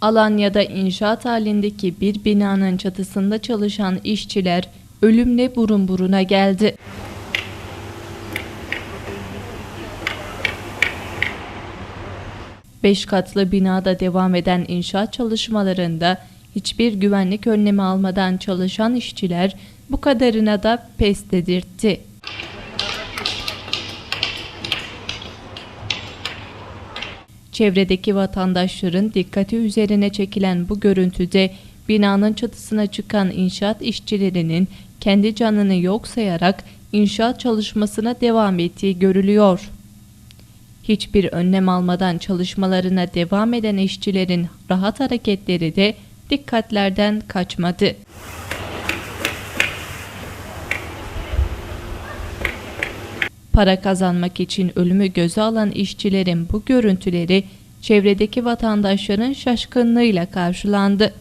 Alanya'da inşaat halindeki bir binanın çatısında çalışan işçiler ölümle burun buruna geldi. Beş katlı binada devam eden inşaat çalışmalarında hiçbir güvenlik önlemi almadan çalışan işçiler bu kadarına da pes dedirtti. Çevredeki vatandaşların dikkati üzerine çekilen bu görüntüde binanın çatısına çıkan inşaat işçilerinin kendi canını yok sayarak inşaat çalışmasına devam ettiği görülüyor. Hiçbir önlem almadan çalışmalarına devam eden işçilerin rahat hareketleri de dikkatlerden kaçmadı. Para kazanmak için ölümü göze alan işçilerin bu görüntüleri çevredeki vatandaşların şaşkınlığıyla karşılandı.